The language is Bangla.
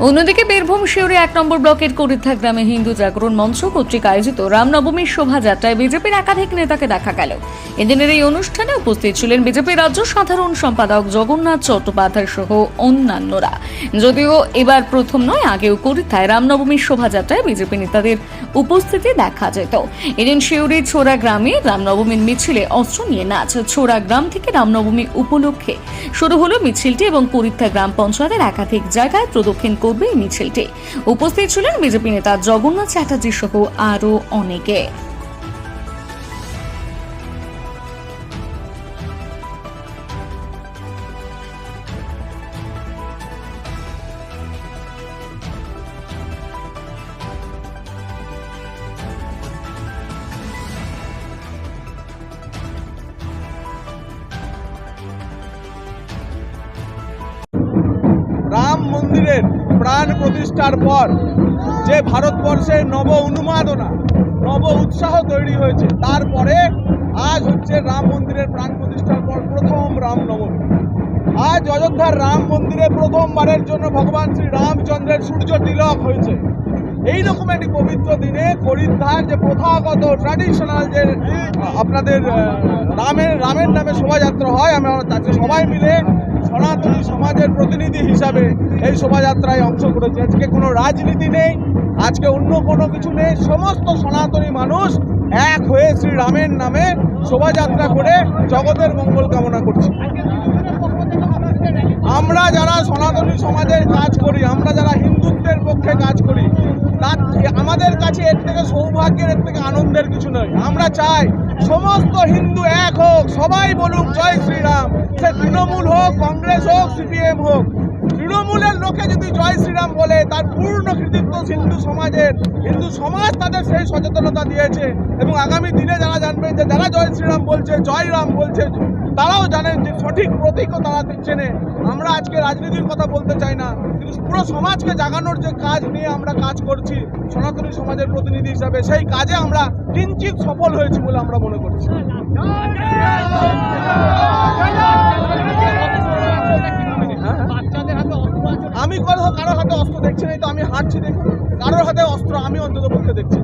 অন্যদিকে বীরভূম শিউরে এক নম্বর ব্লকের করিথা গ্রামে হিন্দু জাগরণ মঞ্চ কর্তৃক আয়োজিত রামনবমীর শোভাযাত্রায় বিজেপির একাধিক নেতাকে দেখা গেল। এদিনের এই অনুষ্ঠানে উপস্থিত ছিলেন বিজেপির রাজ্য সাধারণ সম্পাদক জগন্নাথ চট্টোপাধ্যায় সহ অন্যান্যরা। যদিও এবার প্রথম নয়, আগেও করিথায় রামনবমীর শোভাযাত্রায় বিজেপি নেতাদের উপস্থিতি দেখা যেত। এদিন শিউরির ছোড়া গ্রামে রামনবমীর মিছিলে অস্ত্র নিয়ে নাচ। ছোড়া গ্রাম থেকে রামনবমী উপলক্ষে শুরু হলো মিছিলটি এবং পরীক্ষা গ্রাম পঞ্চায়েতের একাধিক জায়গায় প্রদক্ষিণ করবে এই মিছিলটি। উপস্থিত ছিলেন বিজেপি নেতা জগন্নাথ চ্যাটার্জি সহ আরও অনেকে। মন্দিরের প্রাণ প্রতিষ্ঠার পর যে ভারতবর্ষের নব উন্মাদনা নব উৎসাহ তৈরি হয়েছে, তারপরে আজ হচ্ছে রাম মন্দিরের প্রাণ প্রতিষ্ঠার পর প্রথম রাম নবমী। আজ অযোধ্যার রাম মন্দিরে প্রথমবারের জন্য ভগবান শ্রী রামচন্দ্রের সূর্য তিলক হয়েছে। এইরকম একটি পবিত্র দিনে করিদ্ধার যে প্রথাগত ট্র্যাডিশনাল যে আপনাদের রামের রামের নামে শোভাযাত্রা হয়, আমরা তাকে সবাই মিলে সনাতনী সমাজের প্রতিনিধি হিসাবে এই শোভাযাত্রায় অংশ করেছে। আজকে কোনো রাজনীতি নেই, আজকে অন্য কোনো কিছু নেই। সমস্ত সনাতনী মানুষ এক হয়ে শ্রী রামের নামে শোভাযাত্রা করে জগতের মঙ্গল কামনা করছে। আমরা যারা সনাতনী সমাজের কাজ করি, আমরা যারা হিন্দুত্বের পক্ষে কাজ করি, তার আমাদের কাছে এর থেকে সৌভাগ্যের, এর থেকে আনন্দের কিছু নয় আমরা চাই সমস্ত হিন্দু এক হোক, সবাই বলুক, জয় তৃণমূল হোক কংগ্রেস হোক সিপিএম হোক তৃণমূলের লোকে যদি জয় শ্রীরাম বলে তার পূর্ণ কৃতিত্ব হিন্দু সমাজের হিন্দু সমাজ তাদের সেই সচেতনতা দিয়েছে এবং আগামী দিনে যারা জানবে যে যারা জয় শ্রীরাম বলছে জয় রাম বলছে তারাও জানেন যে সঠিক প্রতীকও তারা চেনে আমরা আজকে রাজনীতির কথা বলতে চাই না কিন্তু পুরো সমাজকে জাগানোর যে কাজ নিয়ে আমরা কাজ করছি সনাতনী সমাজের প্রতিনিধি হিসাবে সেই কাজে আমরা কিঞ্চিত সফল হয়েছি বলে আমরা মনে করছি আমি কারও কারোর হাতে অস্ত্র দেখছি না তো আমি হাঁটছি দেখুন কারোর হাতে অস্ত্র, আমি অন্তত পক্ষে দেখছি।